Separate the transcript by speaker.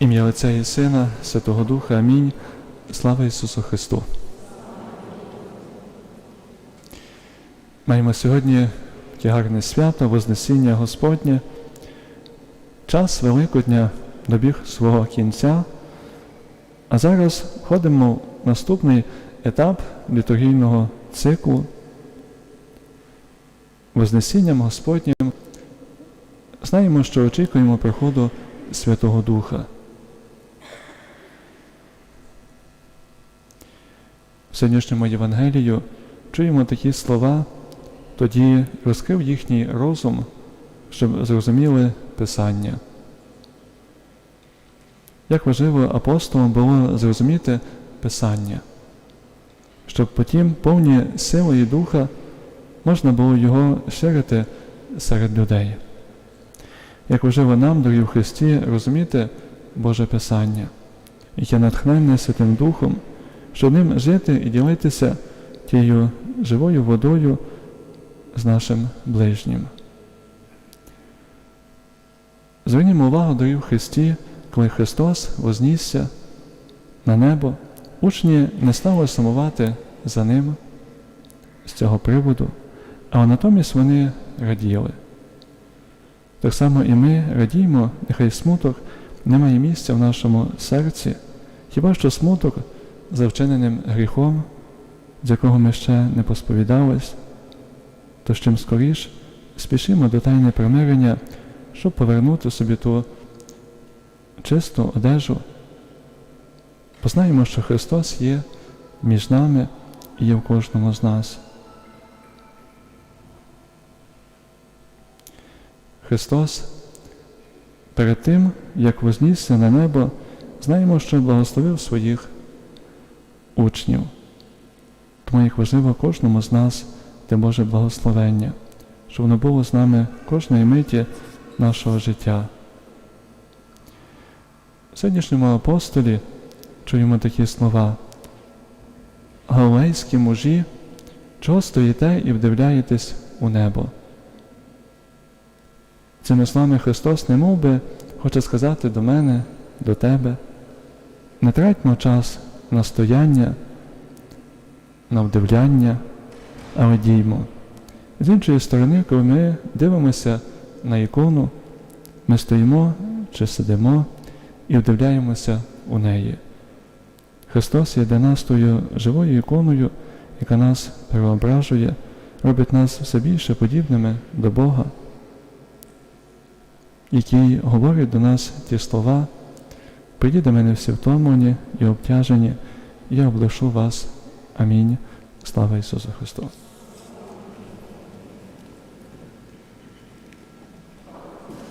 Speaker 1: Ім'я Отця і Сина, Святого Духа. Амінь. Слава Ісусу Христу. Маємо сьогодні таке гарне свято, Вознесіння Господнє. Час Великодня добіг свого кінця. А зараз входимо в наступний етап літургійного циклу. Вознесінням Господнім знаємо, що очікуємо приходу Святого Духа. Сьогоднішньому Євангелію чуємо такі слова, тоді розкрив їхній розум, щоб зрозуміли Писання. Як важливо апостолам було зрозуміти Писання, щоб потім повні сили і духа можна було його ширити серед людей. Як важливо нам, дорогі в Христі, розуміти Боже Писання, яке натхненне Святим Духом, щоб ним жити і ділитися тією живою водою з нашим ближнім. Звернімо увагу, дорогі в Христі, коли Христос вознісся на небо, учні не стали сумувати за ним з цього приводу, а натомість вони раділи. Так само і ми радіємо, нехай смуток не має місця в нашому серці, хіба що смуток за вчиненим гріхом, з якого ми ще не посповідались, то чим скоріш спішимо до тайне примирення, щоб повернути собі ту чисту одежу. Познаємо, що Христос є між нами і є в кожному з нас. Христос перед тим, як вознісся на небо, знаємо, що благословив своїх учнів. Тому як важливо кожному з нас те Боже благословення, щоб воно було з нами кожної миті нашого життя. В сьогоднішньому апостолі чуємо такі слова. Галилейські мужі, чого стоїте і вдивляєтесь у небо? Цими словами Христос не мов би хоче сказати до мене, до тебе. Не тратьмо час на стояння, на вдивляння, але діймо. З іншої сторони, коли ми дивимося на ікону, ми стоїмо чи сидимо і вдивляємося у неї. Христос є для нас тою живою іконою, яка нас переображує, робить нас все більше подібними до Бога, який говорить до нас ті слова, прийдіть до мене всі втомлені і обтяжені, я облишу вас. Амінь. Слава Ісусу Христу!